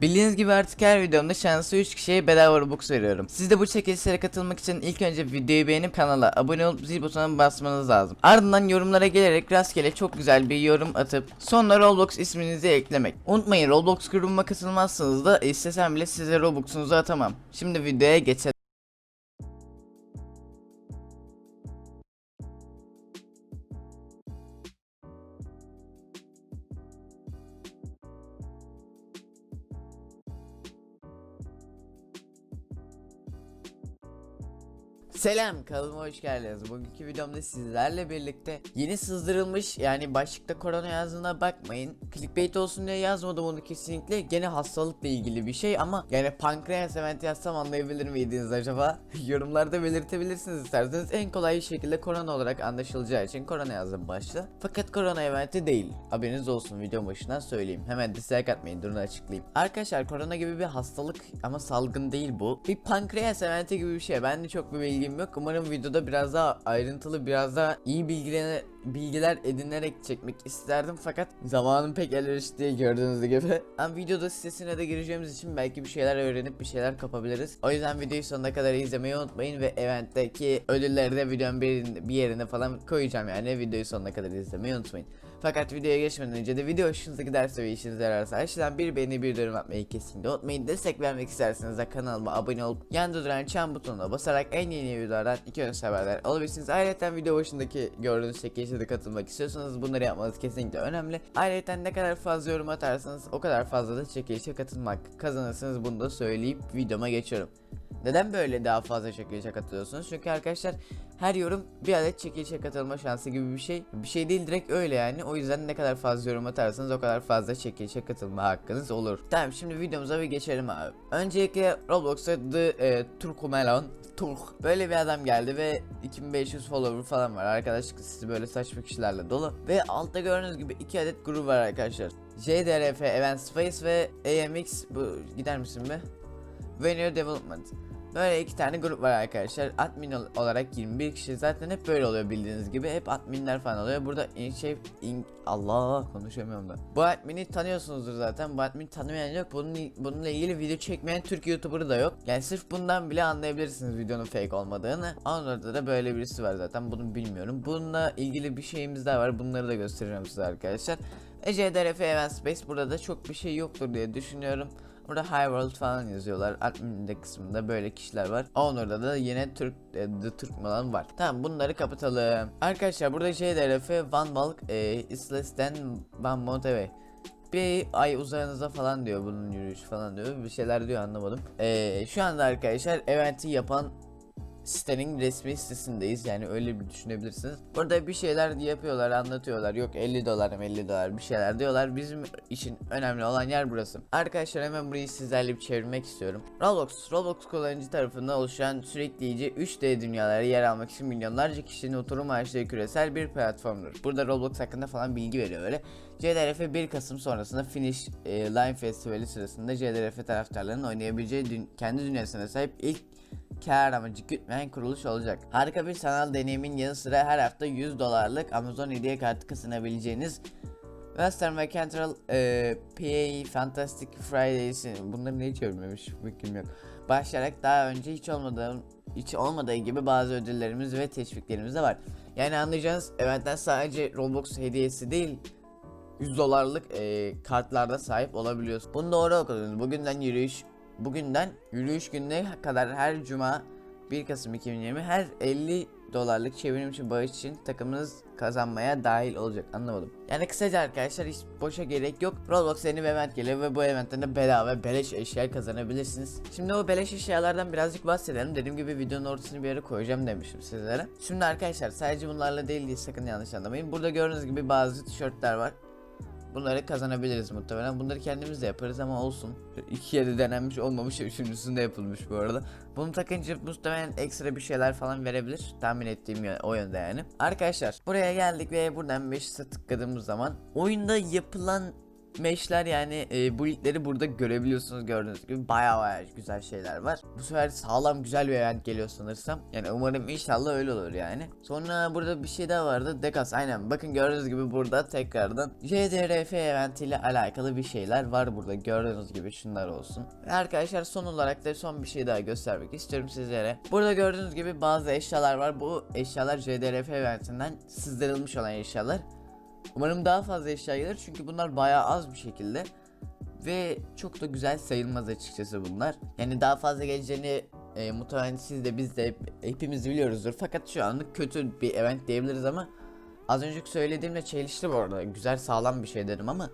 Bildiğiniz gibi artık her videomda şanslı 3 kişiye bedava Robux veriyorum. Siz de bu çekilişlere katılmak için ilk önce videoyu beğenip kanala abone olup zil butonuna basmanız lazım. Ardından yorumlara gelerek rastgele çok güzel bir yorum atıp sonra Roblox isminizi eklemek. Unutmayın Roblox grubuma katılmazsanız da istesem bile size Robux'unuzu atamam. Şimdi videoya geçelim. Selam kanalıma hoş geldiniz. Bugünkü videomda sizlerle birlikte yeni sızdırılmış yani başlıkta korona yazdığına bakmayın. Clickbait olsun diye yazmadım onu kesinlikle. Gene hastalıkla ilgili bir şey ama yani pankreas event yazsam anlayabilir miydiniz acaba? Yorumlarda belirtebilirsiniz isterseniz. En kolay şekilde korona olarak anlaşılacağı için korona yazdım başta. Fakat korona eventi değil. Haberiniz olsun video başından söyleyeyim. Hemen dislike atmayın durun açıklayayım. Arkadaşlar korona gibi bir hastalık ama salgın değil bu. Bir pankreas eventi gibi bir şey. Ben de çok bir bilgim yok. Umarım videoda biraz daha ayrıntılı, biraz daha iyi bilgiler, bilgiler edinerek çekmek isterdim. Fakat zamanım pek elverişli gördüğünüz gibi. Ama videoda sitesine de gireceğimiz için belki bir şeyler öğrenip bir şeyler kapabiliriz. O yüzden videoyu sonuna kadar izlemeyi unutmayın ve eventteki ödülleri de videonun bir, bir yerine falan koyacağım yani videoyu sonuna kadar izlemeyi unutmayın. Fakat videoya geçmeden önce de video hoşunuza giderse ve işinize yararsa aşağıdan bir beğeni bir yorum atmayı kesinlikle unutmayın. Destek vermek isterseniz de kanalıma abone olup yanında duran çan butonuna basarak en yeni videolardan iki ön haberdar olabilirsiniz. Ayrıca video başındaki gördüğünüz çekilişe de katılmak istiyorsanız bunları yapmanız kesinlikle önemli. Ayrıca ne kadar fazla yorum atarsanız o kadar fazla da çekilişe katılmak kazanırsınız bunu da söyleyip videoma geçiyorum. Neden böyle daha fazla çekilişe katılıyorsunuz? Çünkü arkadaşlar her yorum bir adet çekilişe katılma şansı gibi bir şey. Bir şey değil direkt öyle yani. O yüzden ne kadar fazla yorum atarsanız o kadar fazla çekilişe katılma hakkınız olur. Tamam şimdi videomuza bir geçelim abi. Öncelikle Roblox'a The e, Turkumelon Turk böyle bir adam geldi ve 2500 follower falan var. Arkadaşlık sizi böyle saçma kişilerle dolu. Ve altta gördüğünüz gibi iki adet grup var arkadaşlar. JDRF Event Space ve AMX bu gider misin be? Venue Development. Böyle iki tane grup var arkadaşlar. Admin ol- olarak 21 kişi zaten hep böyle oluyor bildiğiniz gibi. Hep adminler falan oluyor. Burada in şey in Allah konuşamıyorum da. Bu admini tanıyorsunuzdur zaten. Bu admini tanımayan yok. Bunun bununla ilgili video çekmeyen Türk YouTuber'ı da yok. Yani sırf bundan bile anlayabilirsiniz videonun fake olmadığını. Orada da böyle birisi var zaten. Bunu bilmiyorum. Bununla ilgili bir şeyimiz daha var. Bunları da göstereceğim size arkadaşlar. ECDRF Event Space burada da çok bir şey yoktur diye düşünüyorum. Burada High World falan yazıyorlar. Admin de kısmında böyle kişiler var. Owner'da da yine Türk e, The Türk Malan var. Tamam bunları kapatalım. Arkadaşlar burada JDRF Van Balk e, is less than Van Monteve. Bir ay uzağınıza falan diyor bunun yürüyüşü falan diyor. Bir şeyler diyor anlamadım. E, şu anda arkadaşlar eventi yapan sitenin resmi sitesindeyiz yani öyle bir düşünebilirsiniz. Burada bir şeyler yapıyorlar anlatıyorlar yok 50 dolar 50 dolar bir şeyler diyorlar bizim için önemli olan yer burası. Arkadaşlar hemen burayı sizlerle bir çevirmek istiyorum. Roblox, Roblox kullanıcı tarafından oluşan sürekleyici 3D dünyalara yer almak için milyonlarca kişinin oturum açtığı küresel bir platformdur. Burada Roblox hakkında falan bilgi veriyor öyle. CDRF 1 Kasım sonrasında Finish e, Line Festivali sırasında CDRF taraftarlarının oynayabileceği dün- kendi dünyasına sahip ilk kar amacı gütmeyen kuruluş olacak. Harika bir sanal deneyimin yanı sıra her hafta 100 dolarlık Amazon hediye kartı kazanabileceğiniz Western ve Central e, PA Fantastic Fridays'in bunları ne çevirmemiş fikrim yok. Başlayarak daha önce hiç olmadığı hiç olmadığı gibi bazı ödüllerimiz ve teşviklerimiz de var. Yani anlayacağınız eventten sadece Roblox hediyesi değil 100 dolarlık e, kartlarda sahip olabiliyorsunuz. Bunu doğru okudunuz. Bugünden yürüyüş Bugünden yürüyüş gününe kadar her cuma 1 Kasım 2020 her 50 dolarlık çevrimçi bağış için takımınız kazanmaya dahil olacak anlamadım. Yani kısaca arkadaşlar hiç boşa gerek yok. Roblox yeni bir event geliyor ve bu eventten de bedava beleş eşya kazanabilirsiniz. Şimdi o beleş eşyalardan birazcık bahsedelim. Dediğim gibi videonun ortasını bir yere koyacağım demiştim sizlere. Şimdi arkadaşlar sadece bunlarla değil diye sakın yanlış anlamayın. Burada gördüğünüz gibi bazı tişörtler var. Bunları kazanabiliriz muhtemelen. Bunları kendimiz de yaparız ama olsun. İki yerde denenmiş olmamış. Üçüncüsünde yapılmış bu arada. Bunu takınca muhtemelen ekstra bir şeyler falan verebilir. Tahmin ettiğim o yönde yani. Arkadaşlar buraya geldik ve buradan 5'e tıkladığımız zaman oyunda yapılan meşler yani e, bu ilkleri burada görebiliyorsunuz gördüğünüz gibi baya baya güzel şeyler var. Bu sefer sağlam güzel bir event geliyor sanırsam. Yani umarım inşallah öyle olur yani. Sonra burada bir şey daha vardı. Dekas aynen bakın gördüğünüz gibi burada tekrardan JDRF event ile alakalı bir şeyler var burada. Gördüğünüz gibi şunlar olsun. Arkadaşlar son olarak da son bir şey daha göstermek istiyorum sizlere. Burada gördüğünüz gibi bazı eşyalar var. Bu eşyalar JDRF eventinden sızdırılmış olan eşyalar. Umarım daha fazla eşya gelir çünkü bunlar bayağı az bir şekilde ve çok da güzel sayılmaz açıkçası bunlar. Yani daha fazla geleceğini e, muhtemelen siz de biz de hep- hepimiz biliyoruzdur. Fakat şu anlık kötü bir event diyebiliriz ama az önceki söylediğimle çelişti bu arada. Güzel sağlam bir şey dedim ama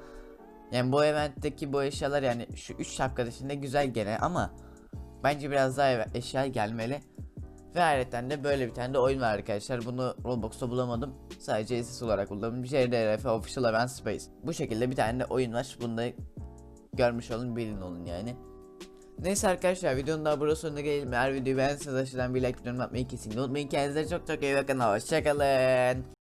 yani bu eventteki bu eşyalar yani şu 3 şapka dışında güzel gene ama bence biraz daha eşya gelmeli. Ve ayrıca de böyle bir tane de oyun var arkadaşlar. Bunu Roblox'ta bulamadım. Sadece SS olarak buldum. JDRF Official Event Space. Bu şekilde bir tane de oyun var. Bunu da görmüş olun bilin olun yani. Neyse arkadaşlar videonun daha burası sonuna gelelim. Eğer videoyu beğendiyseniz aşağıdan bir like yorum atmayı kesinlikle unutmayın. Kendinize çok çok iyi bakın. Hoşçakalın.